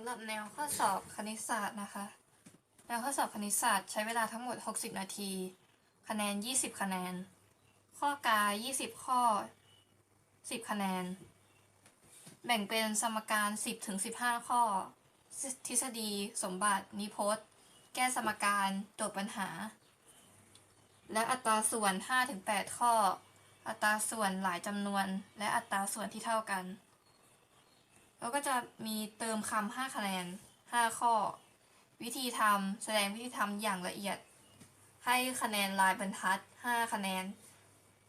ำหรับแนวข้อสอบคณิตศาสตร์นะคะ แนวข้อสอบคณิตศาสตร์ใช้เวลาทั้งหมด 60 นาที คะแนน 20 คะแนน ข้อกา 20 ข้อ 10 คะแนน แบ่งเป็นสมการ 10ถึง15 ข้อ ทฤษฎี สมบัติ นิพจน์ แก้สมการ โจทย์ปัญหา และอัตราส่วน5ถึง8ข้อ อัตราส่วนหลายจำนวน และอัตราส่วนที่เท่ากัน แล้วก็จะมีเติมคำห้าคะแนนห้าข้อ วิธีทำแสดงวิธีทำอย่างละเอียด ให้คะแนนลายบรรทัดห้าคะแนน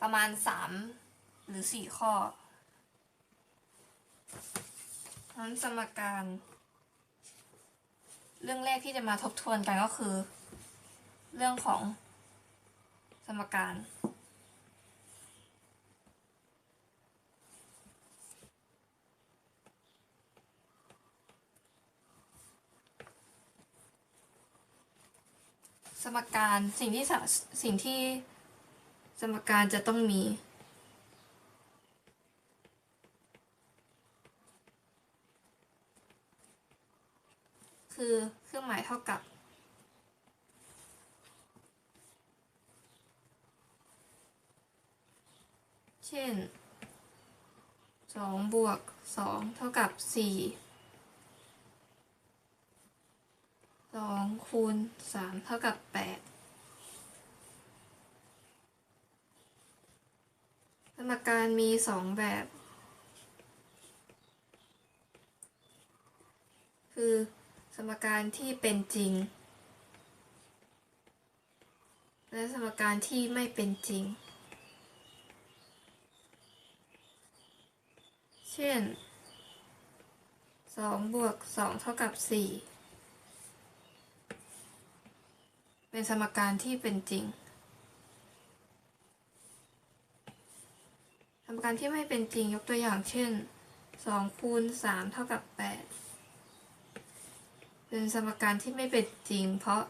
ประมาณสามหรือสี่ข้อนั้นสมการ เรื่องแรกที่จะมาทบทวนกันก็คือ เรื่องของสมการ สมการสิ่งที่ส,สิ่งที่สมการจะต้องมี คือเครื่องหมายเท่ากับ เช่นสองบวกสองเท่ากับสี่สองคูณสามเท่ากับแปดสมการมี สองแบบ คือสมการที่เป็นจริง และสมการที่ไม่เป็นจริง เช่นสองบวกสองเท่ากับสี่เป็นสมการที่เป็นจริง สมการที่ไม่เป็นจริงยกตัวอย่างเช่นสองคูณสามเท่ากับแปดเป็นสมการที่ไม่เป็นจริง เพราะ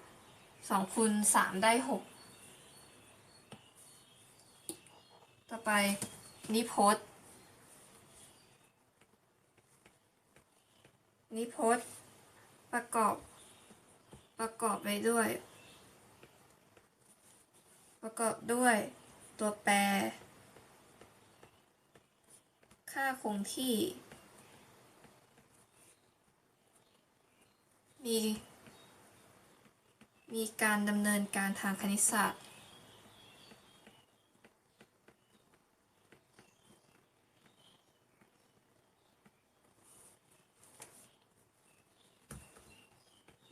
สองคูณสามได้หกต่อไปนิพจน์นิพจน์ประกอบประกอบไปด้วย ประกอบด้วยตัวแปร ค่าคงที่ มี มีการดำเนินการทางคณิตศาสตร์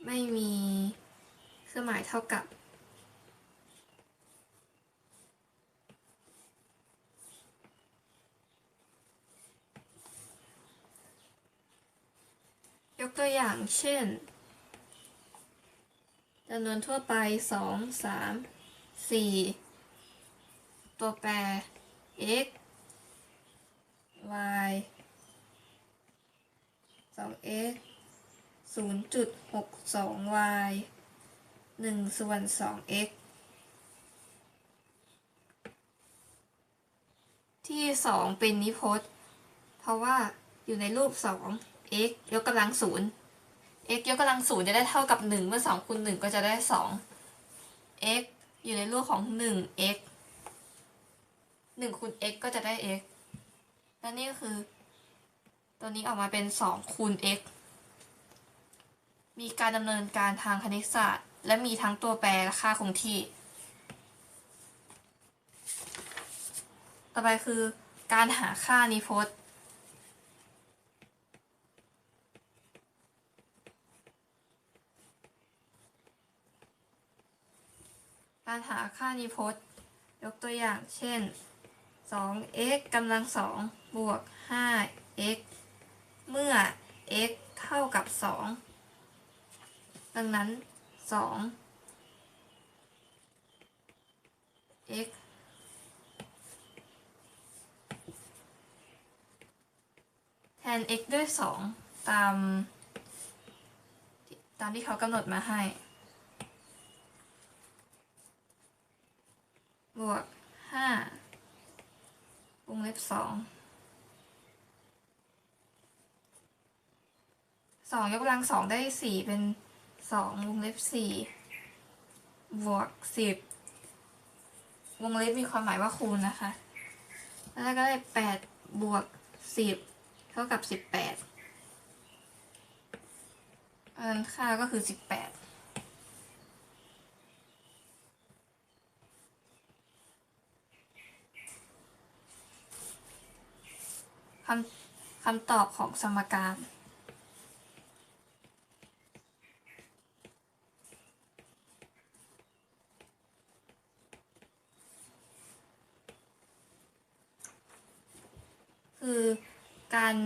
ไม่มีเครื่องหมายเท่ากับ ยกตัว อย่างเช่นจำนวนทั่วไปสองสามสี่ตัวแปร x y สอง x ศูนย์จุดหกสอง y หนึ่งส่วนสอง x ที่สองเป็นนิพจน์ เพราะว่าอยู่ในรูปสอง x ยกกำลังศูนย์ x ยกกำลังศูนย์จะได้เท่ากับหนึ่งเมื่อสองคูณหนึ่งก็จะได้สอง x อยู่ในรูปของหนึ่ง x หนึ่งคูณ x ก็จะได้ x และนี่ก็คือ ตัวนี้ออกมาเป็นสองคูณ x มีการดำเนินการทางคณิตศาสตร์ และมีทั้งตัวแปรและค่าคงที่ ต่อไปคือการหาค่านิพจน์ การหาค่านิพจน์ ยกตัวอย่างเช่น 2x กำลังสองบวก 5x เมื่อ x เท่ากับ 2 ดังนั้น 2 x แทน x ด้วย 2 ตาม ตามที่เขากำหนดมาให้ บวก 5 วงเล็บ 2 สอง ยกกำลังสองได้สี่เป็นสองวงเล็บสี่บวกสิบวงเล็บมีความหมายว่าคูณนะคะ แล้วก็ได้แปดบวกสิบเท่ากับสิบแปดอันนั้นค่าก็คือสิบแปดคำคำตอบของสมการ คือการ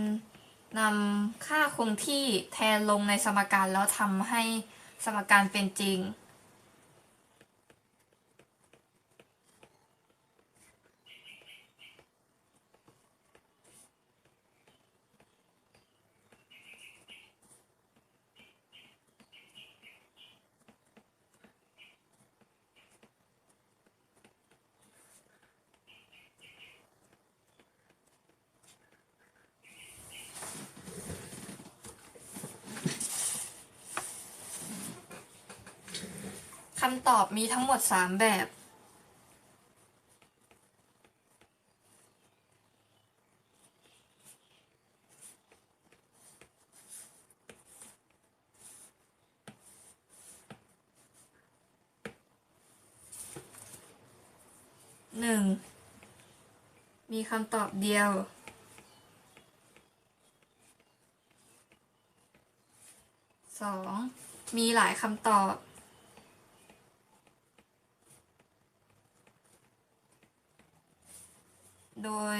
นำค่าคงที่แทนลงในสมการแล้วทำให้สมการเป็นจริง อบมีทั้งหมด 3 แบบหนึ่งมีคำตอบเดียวสองมีหลายคำตอบ โดย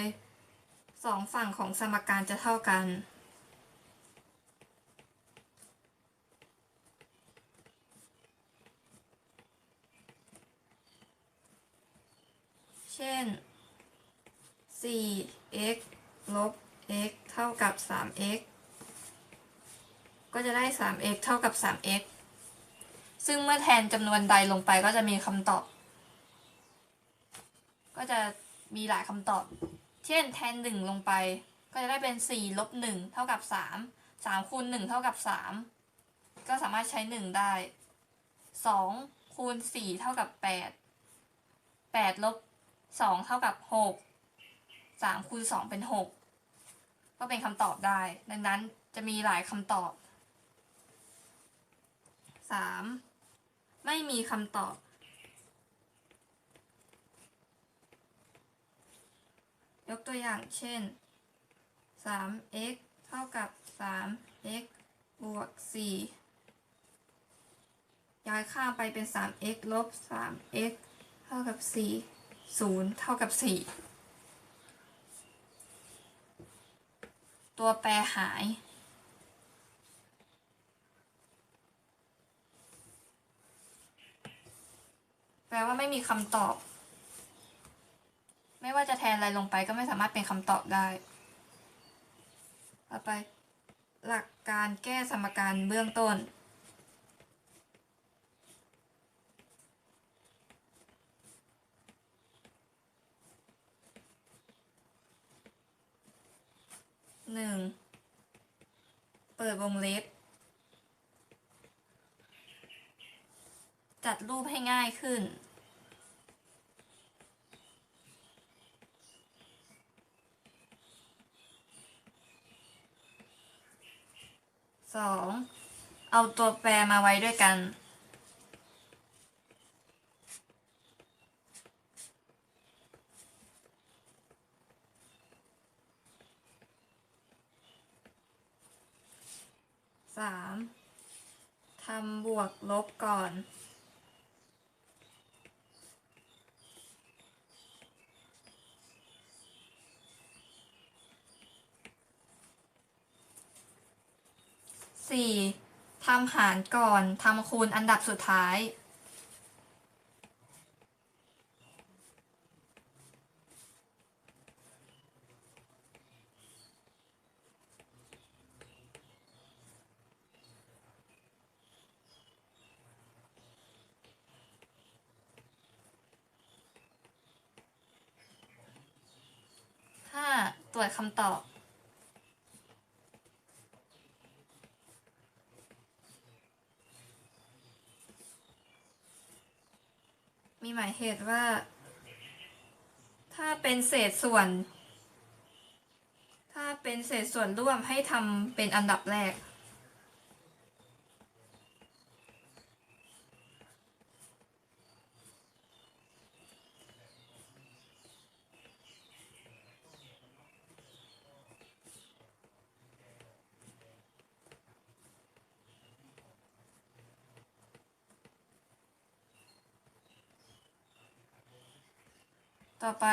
สองฝั่งของสมการจะเท่ากัน เช่น 4x ลบ x เท่ากับ 3x ก็จะได้ 3x เท่ากับ 3x ซึ่งเมื่อแทนจำนวนใดลงไปก็จะมีคำตอบ ก็จะ มีหลายคำตอบ เช่นแทน 1 ลงไป ก็จะได้เป็น 4 ลบ 1 เท่ากับ 3 3คูณ1เท่ากับ 3 ก็สามารถใช้ 1 ได้ 2 คูณ 4 เท่ากับ 8 8 ลบ 2 เท่ากับ 6 3 คูณ 2 เป็น 6 ก็เป็นคำตอบได้ ดังนั้นจะมีหลายคำตอบ 3. ไม่มีคำตอบ ยกตัวอย่างเช่น 3x เท่ากับ 3x บวก 4 ย้ายข้าไปเป็น 3x ลบ 3x เท่ากับ 4 0 เท่ากับ 4 ตัวแปรหาย แปลว่าไม่มีคำตอบ ไม่ว่าจะแทนอะไรลงไปก็ไม่สามารถเป็นคำตอบได้ ต่อไป หลักการแก้สมการเบื้องต้น หนึ่ง เปิดวงเล็บ จัดรูปให้ง่ายขึ้น สองเอาตัวแปรมาไว้ด้วยกัน สามทำบวกลบก่อน สี่ทำหารก่อนทำคูณอันดับสุดท้ายห้าตรวจคำตอบ มี หมายเหตุว่า ถ้าเป็นเศษส่วน ถ้าเป็นเศษส่วนร่วมให้ทำเป็นอันดับแรก ต่อไป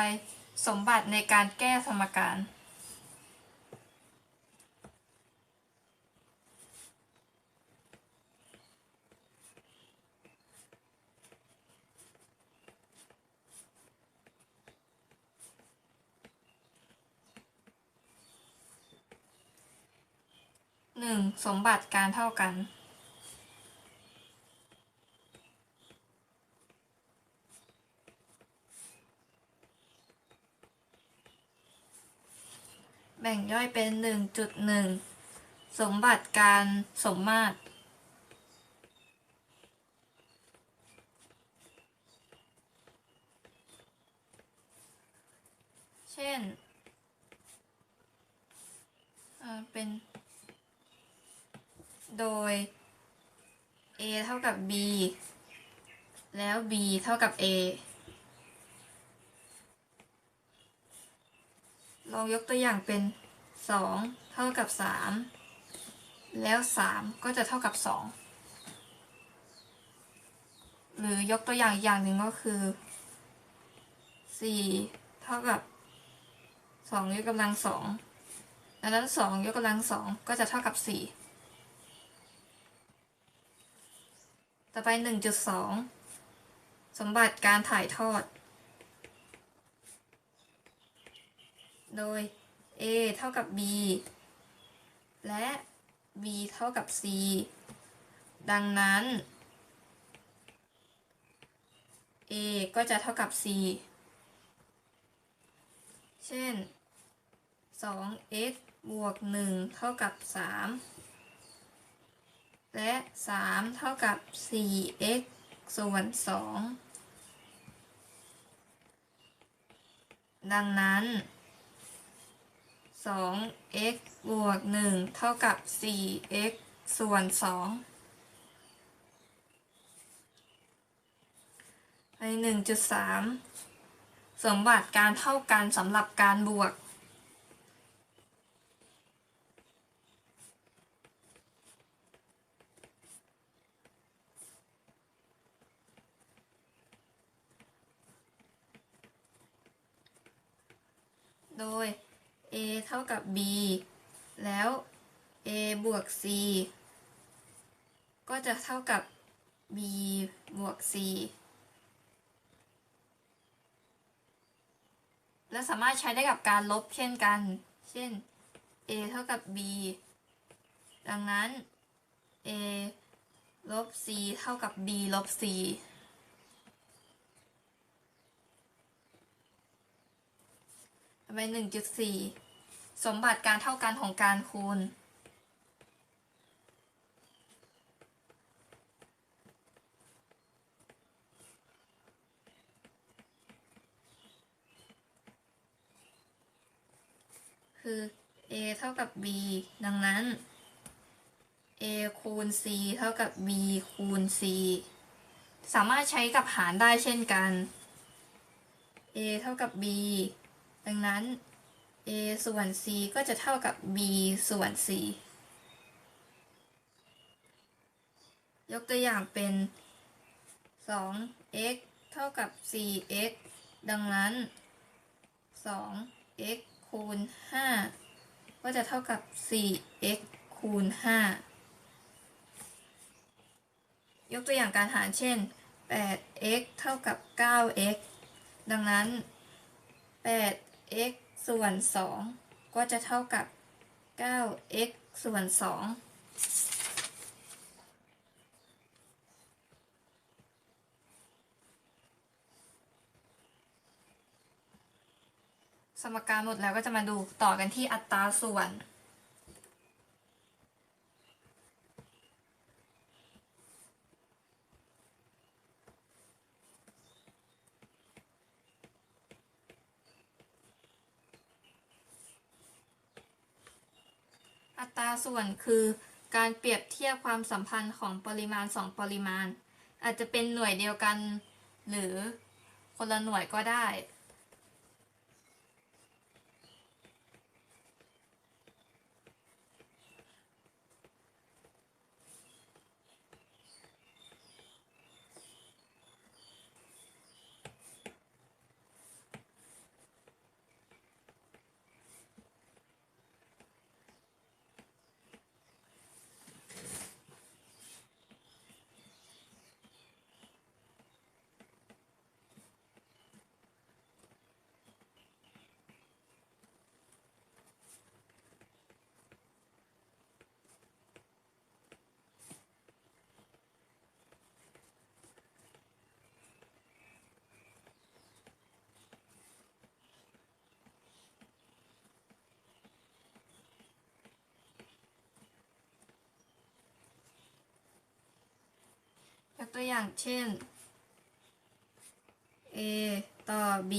สมบัติในการแก้สมการหนึ่งสมบัติการเท่ากัน บ่งย่อยเป็นหนึ่งจุดหนึ่งสมบัติการสมมาตร เช่นเอ่อเป็น โดย a เท่ากับ b แล้ว b เท่ากับ a ลองยกตัวอย่างเป็น 2 เท่ากับ 3 แล้ว 3 ก็จะเท่ากับ 2 หรือยกตัวอย่างอีกอย่างหนึ่งก็คือ 4 เท่ากับ 2 ยกกำลัง2ดังนั้น 2 ยกกำลัง2ก็จะเท่ากับ 4 ต่อไป 1.2 สมบัติการถ่ายทอด โดย a เท่ากับ b และ b เท่ากับ c ดังนั้น a ก็จะเท่ากับ c เช่น 2x บวก 1 เท่ากับ 3 และ 3 เท่ากับ 4x ส่วน 2 ดังนั้น 2x บวก 1 เท่ากับ 4x ส่วน2ใน1.3 สมบัติการเท่ากันสำหรับการบวกโดย a เท่ากับ b แล้ว a บวก c ก็จะเท่ากับ b บวก c และสามารถใช้ได้กับการลบเช่นกัน เช่น a เท่ากับ b ดังนั้น a ลบ c เท่ากับ b ลบ c ไปหนึ่งจุดสี่ สมบัติการเท่ากันของการคูณ คือ a เท่ากับ b ดังนั้น a คูณ c เท่ากับ b คูณ c สามารถใช้กับหารได้เช่นกัน a เท่ากับ b ดังนั้น a ส่วน c ก็จะเท่ากับ b ส่วน c ยกตัวอย่างเป็น 2x เท่ากับ 4x ดังนั้น 2x คูณ 5 ก็จะเท่ากับ 4x คูณ 5 ยกตัวอย่างการหารเช่น 8x เท่ากับ 9x ดังนั้น 8x ส่วน 2 ก็จะเท่ากับ 9x ส่วน 2สมการหมดแล้วก็จะมาดูต่อกันที่อัตราส่วนัตราส่วนคือการเปรียบเทียบความสัมพันธ์ของปริมาณสองปริมาณ อาจจะเป็นหน่วยเดียวกัน หรือคนละหน่วยก็ได้ ตัวอย่างเช่น a ต่อ b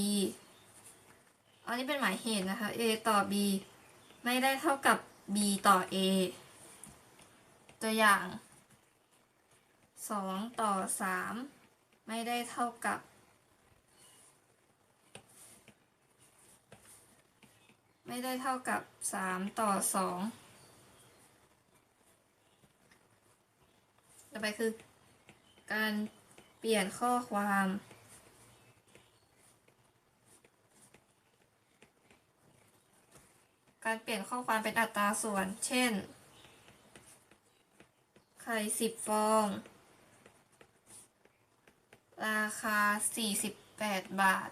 อันนี้เป็นหมายเหตุนะคะ a ต่อ b ไม่ได้เท่ากับ b ต่อ a ตัวอย่าง 2 ต่อ 3 ไม่ได้เท่ากับ ไม่ได้เท่ากับ 3 ต่อ 2 ต่อไปคือ การเปลี่ยนข้อความ การเปลี่ยนข้อความเป็นอัตราส่วน เช่น ไข่สิบฟอง ราคา48บาท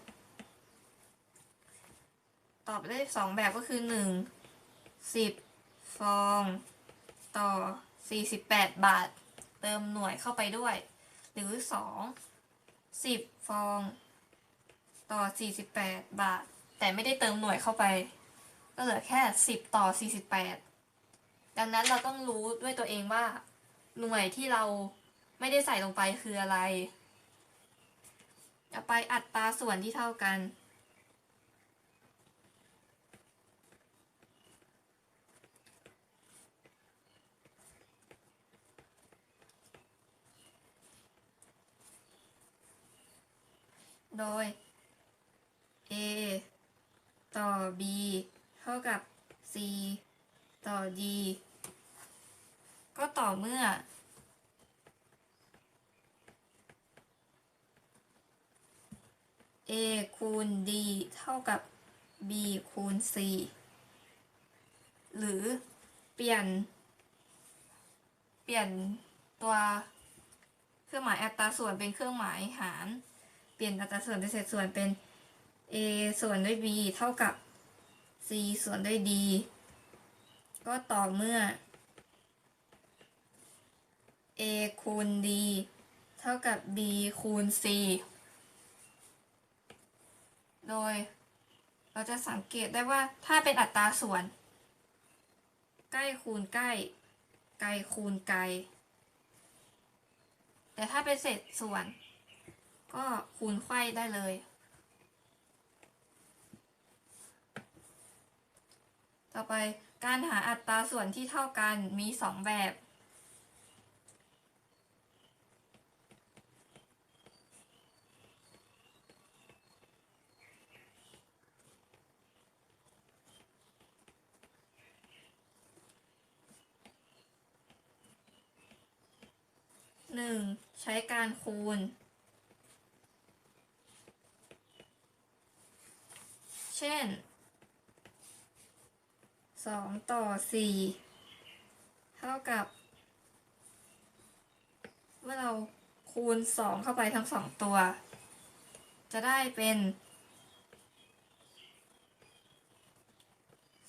ตอบได้สองแบบก็คือ1 10ฟอง ต่อ 48 บาท เติมหน่วยเข้าไปด้วย หรือ 2 10 ฟอง ต่อ 48 บาท แต่ไม่ได้เติมหน่วยเข้าไป ก็เหลือแค่ 10 ต่อ 48 ดังนั้นเราต้องรู้ด้วยตัวเองว่าหน่วยที่เราไม่ได้ใส่ลงไปคืออะไร ต่อไปอัตราส่วนที่เท่ากัน โดย a ต่อ b เท่ากับ c ต่อ d ก็ต่อเมื่อ a คูณ d เท่ากับ b คูณ c หรือเปลี่ยน เปลี่ยนตัวเครื่องหมายอัตราส่วนเป็นเครื่องหมายหาร ลี่ยนอัตราส่วนเป็นเศษส่วนเป็น a ส่วนด้วย b เท่ากับ c ส่วนด้วย d ก็ต่อเมื่อ a คูณ d เท่ากับ b คูณ c โดยเราจะสังเกตได้ว่าถ้าเป็นอัตราส่วน ใกล้คูณใกล้ ไกลคูณไกล แต่ถ้าเป็นเศษส่วน ก็คูณไขว้ได้เลย ต่อไปการหาอัตราส่วนที่เท่ากันมีสองแบบหนึ่งใช้การคูณ ช่นสองต่อสี่เท่ากับ เมื่อเราคูณสองเข้าไปทั้งสองตัว จะได้เป็น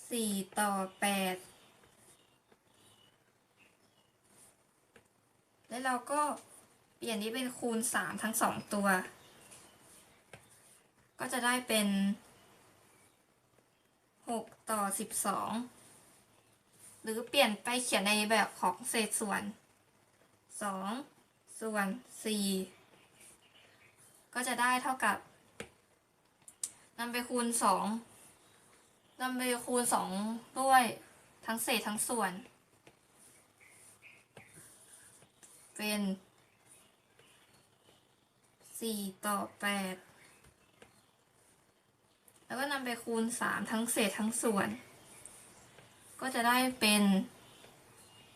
สี่ต่อแปดแล้วเราก็เปลี่ยนนี้เป็นคูณสามทั้งสองตัว ก็จะได้เป็น หกต่อสิบสองหรือเปลี่ยนไปเขียนในแบบของเศษส่วนสองส่วนสี่ก็จะได้เท่ากับนำไปคูณสองนำไปคูณสองด้วยทั้งเศษทั้งส่วน เป็นสี่ต่อแปด แล้วก็นำไปคูณสามทั้งเศษทั้งส่วน ก็จะได้เป็น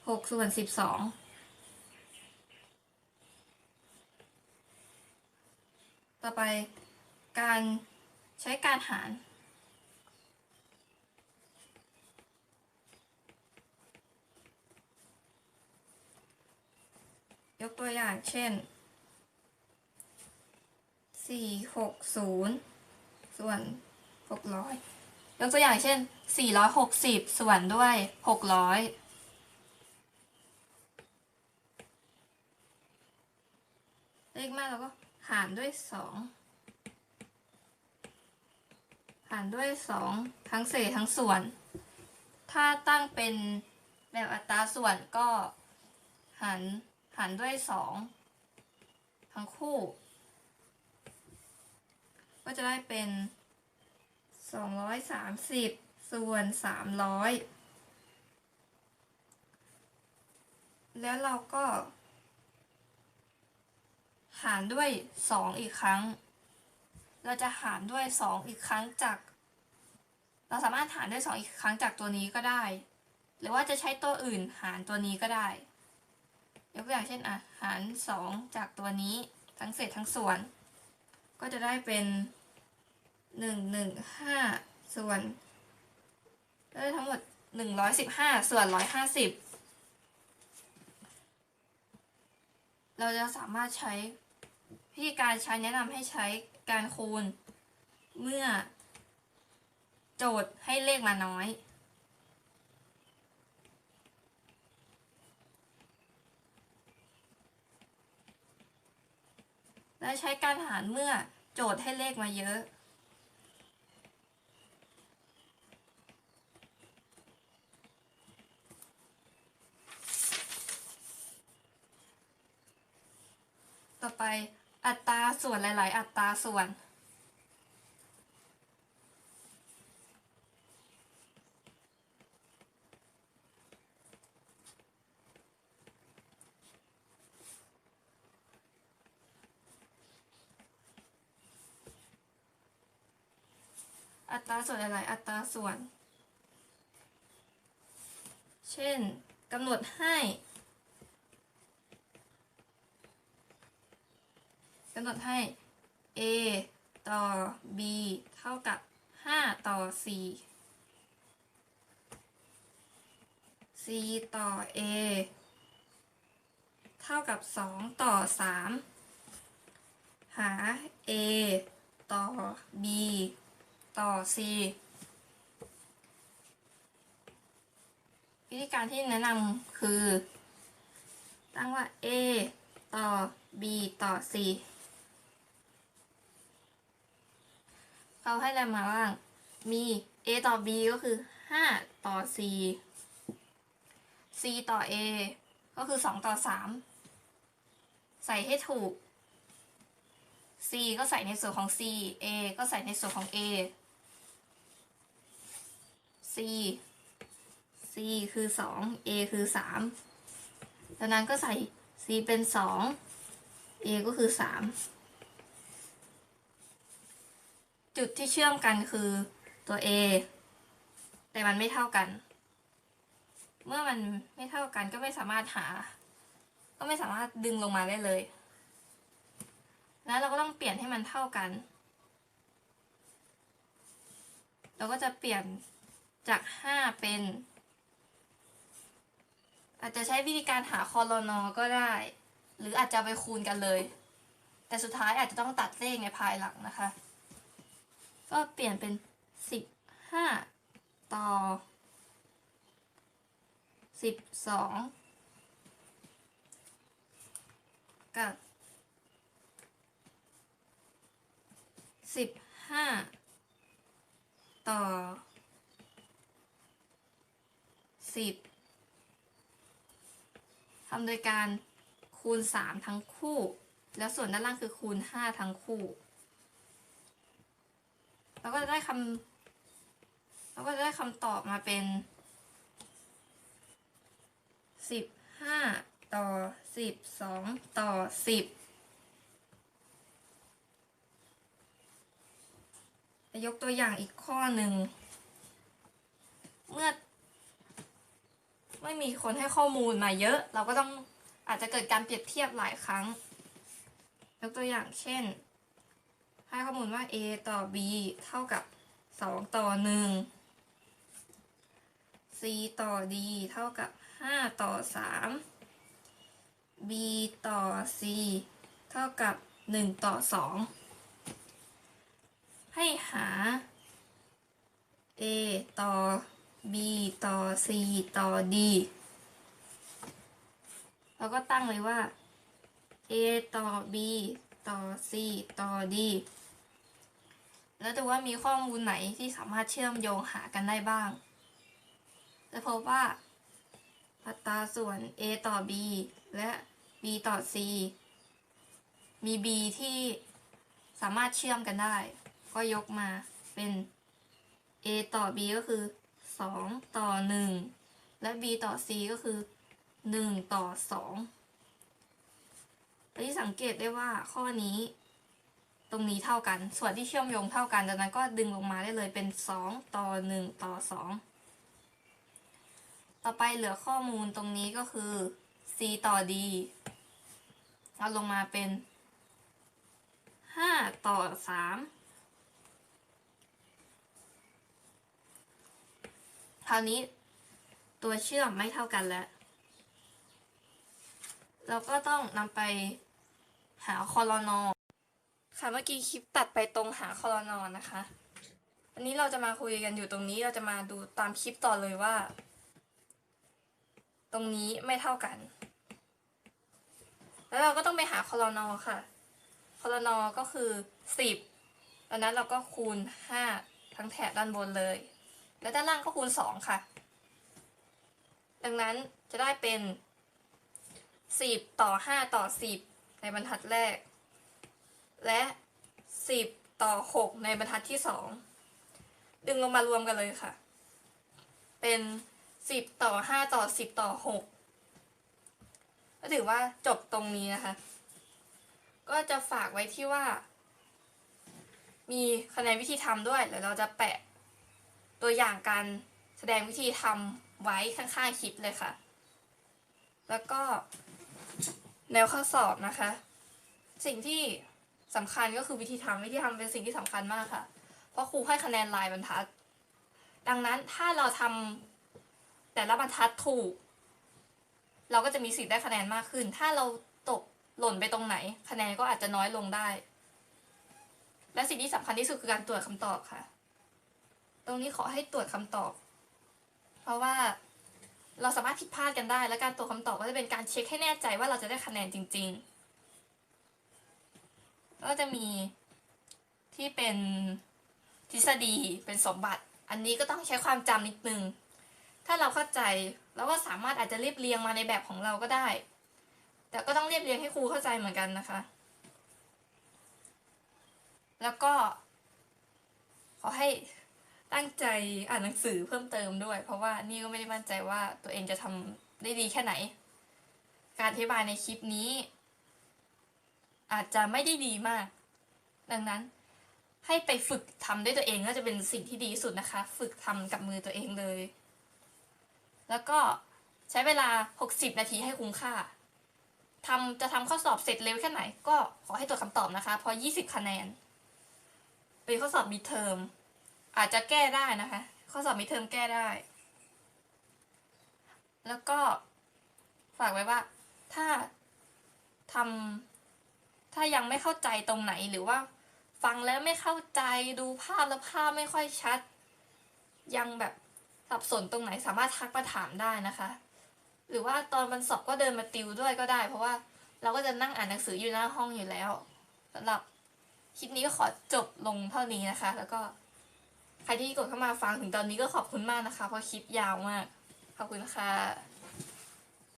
หกส่วนสิบสองต่อไปการใช้การหารยกตัวอย่างเช่นสี่หกศูนย์ส่วน หกร้อยยกตัวอย่างเช่นสี่ร้อยหกสิบส่วนด้วยหกร้อยเลขมากเราก็หารด้วยสองหารด้วยสองทั้งเศษทั้งส่วน ถ้าตั้งเป็นแบบอัตราส่วนก็หารหารด้วยสองทั้งคู่ ก็จะได้เป็น สองร้อยสามสิบส่วนสามร้อยแล้วเราก็ หารด้วยสองอีกครั้ง เราจะหารด้วยสองอีกครั้งจาก เราสามารถหารด้วยสองอีกครั้งจากตัวนี้ก็ได้ หรือว่าจะใช้ตัวอื่นหารตัวนี้ก็ได้ยกตัวอย่างเช่นอะหารสองจากตัวนี้ทั้งเศษทั้งส่วน ก็จะได้เป็น หนึ่งหนึ่งห้าส่วนได้ทั้งหมดหนึ่งร้อยสิบห้าส่วนร้อยห้าสิบเราจะสามารถใช้วิธีการใช้แนะนำให้ใช้การคูณ เมื่อ โจทย์ให้เลขมาน้อย และใช้การหารเมื่อโจทย์ให้เลขมาเยอะ ต่อไปอัตราส่วนหลาย ๆ อัตราส่วน อัตราส่วนหลาย ๆ อัตราส่วน เช่นกำหนดให้ กำหนดให้ a ต่อ b เท่ากับ 5 ต่อ 4 c ต่อ a เท่ากับ 2 ต่อ 3 หา a ต่อ b ต่อ c วิธีการที่แนะนำคือ ตั้งว่า a ต่อ b ต่อ c เขาให้อะไรมาบ้าง มี a ต่อ b ก็คือ 5 ต่อ c c ต่อ a ก็คือ 2 ต่อ 3 ใส่ให้ถูก c ก็ใส่ในส่วนของ c a ก็ใส่ในส่วนของ a c c คือ 2 a คือ 3ดังนั้นก็ใส่ c เป็น 2 a ก็คือ 3 จุดที่เชื่อมกันคือตัว a แต่มันไม่เท่ากัน เมื่อมันไม่เท่ากันก็ไม่สามารถหา ก็ไม่สามารถดึงลงมาได้เลย แล้วเราก็ต้องเปลี่ยนให้มันเท่ากัน เราก็จะเปลี่ยนจาก 5 เป็น อาจจะใช้วิธีการหาคอรนอก็ได้ หรืออาจจะไปคูณกันเลย แต่สุดท้ายอาจจะต้องตัดเลขในภายหลังนะคะ ก็เปลี่ยนเป็น15ต่อ12กับ15ต่อ10ทำโดยการคูณ 3 ทั้งคู่ แล้วส่วนด้านล่างคือคูณ 5 ทั้งคู่ เราก็จะได้คำเราก็จะได้คำตอบมาเป็นสิบห้าต่อสิบสองต่อสิบยกตัวอย่างอีกข้อหนึ่ง เมื่อ ไม่มีคนให้ข้อมูลมาเยอะ เราก็ต้องอาจจะเกิดการเปรียบเทียบหลายครั้ง ยกตัวอย่างเช่น ให้ข้อมูลว่า a ต่อ b เท่ากับ 2 ต่อ 1 c ต่อ d เท่ากับ 5 ต่อ 3 b ต่อ c เท่ากับ 1 ต่อ 2 ให้หา a ต่อ b ต่อ c ต่อ d เราก็ตั้งเลยว่า a ต่อ b ต่อ c ต่อ d แล้วดูว่ามีข้อมูลไหนที่สามารถเชื่อมโยงหากันได้บ้าง จะพบว่า อัตราส่วน a ต่อ b และ b ต่อ c มี b ที่สามารถเชื่อมกันได้ ก็ยกมาเป็น a ต่อ b ก็คือ 2 ต่อ 1 และ b ต่อ c ก็คือ 1 ต่อ2อันนี้สังเกตได้ว่าข้อนี้ ตรงนี้เท่ากัน ส่วนที่เชื่อมโยงเท่ากันดังนั้นก็ดึงลงมาได้เลยเป็น 2 ต่อ 1 ต่อ 2 ต่อไปเหลือข้อมูลตรงนี้ก็คือ c ต่อ d เอาลงมาเป็น 5 ต่อ 3 คราวนี้ตัวเชื่อมไม่เท่ากันแล้ว เราก็ต้องนำไปหาคอลนอ ค่ะเมื่อกี้คลิปตัดไปตรงหาคอลนอนนะคะอันนี้เราจะมาคุยกันอยู่ตรงนี้เราจะมาดูตามคลิปต่อเลยว่า ตรงนี้ไม่เท่ากัน แล้วเราก็ต้องไปหาคอลนอค่ะคอลนอก็คือสิบดังนั้นเราก็คูณห้าทั้งแถบด้านบนเลย และด้านล่างก็คูณสองค่ะ ดังนั้นจะได้เป็นสิบต่อห้าต่อสิบในบรรทัดแรก และสิบต่อหกในบรรทัดที่สองดึงลงมารวมกันเลยค่ะ เป็นสิบต่อห้าต่อสิบต่อหกก็ถือว่าจบตรงนี้นะคะ ก็จะฝากไว้ที่ว่า มีคะแนนวิธีทำด้วยเดี๋ยวเราจะแปะตัวอย่างการแสดงวิธีทำไว้ข้างๆคลิปเลยค่ะ แล้วก็แนวข้อสอบนะคะ สิ่งที่ สำคัญก็คือวิธีทำวิธีทำเป็นสิ่งที่สำคัญมากค่ะ เพราะครูให้คะแนนลายบรรทัด ดังนั้นถ้าเราทำแต่ละบรรทัดถูก เราก็จะมีสิทธิ์ได้คะแนนมากขึ้น ถ้าเราตกหล่นไปตรงไหน คะแนนก็อาจจะน้อยลงได้ และสิ่งที่สำคัญที่สุดคือการตรวจคำตอบค่ะ ตรงนี้ขอให้ตรวจคำตอบ เพราะว่าเราสามารถผิดพลาดกันได้ และการตรวจคำตอบก็จะเป็นการเช็คให้แน่ใจว่าเราจะได้คะแนนจริง ๆ ก็จะมีที่เป็นทฤษฎีเป็นสมบัติ อันนี้ก็ต้องใช้ความจำนิดนึง ถ้าเราเข้าใจเราก็สามารถอาจจะเรียบเรียงมาในแบบของเราก็ได้ แต่ก็ต้องเรียบเรียงให้ครูเข้าใจเหมือนกันนะคะ แล้วก็ ขอให้ตั้งใจอ่านหนังสือเพิ่มเติมด้วย เพราะว่านี่ก็ไม่ได้มั่นใจว่าตัวเองจะทำได้ดีแค่ไหน การอธิบายในคลิปนี้ อาจจะไม่ได้ดีมาก ดังนั้นให้ไปฝึกทำด้วยตัวเองก็จะเป็นสิ่งที่ดีที่สุดนะคะ ฝึกทำกับมือตัวเองเลย แล้วก็ใช้เวลา 60 นาทีให้คุ้มค่าทำจะทำข้อสอบเสร็จเร็วแค่ไหน ก็ขอให้ตรวจคำตอบนะคะพราะ20 คะแนนเป็นข้อสอบมีเทอมอาจจะแก้ได้นะคะ ข้อสอบมีเทอมแก้ได้ แล้วก็ฝากไว้ว่า ถ้าทำ ถ้ายังไม่เข้าใจตรงไหนหรือว่า ฟังแล้วไม่เข้าใจดูภาพแล้วภาพไม่ค่อยชัด ยังแบบสับสนตรงไหนสามารถทักมาถามได้นะคะ หรือว่าตอนวันสอบก็เดินมาติวด้วยก็ได้ เพราะว่าเราก็จะนั่งอ่านหนังสืออยู่หน้าห้องอยู่แล้วสำหรับคลิปนี้ก็ขอจบลงเท่านี้นะคะ แล้วก็ใครที่กดเข้ามาฟังถึงตอนนี้ก็ขอบคุณมากนะคะ เพราะคลิปยาวมาก ขอบคุณค่ะ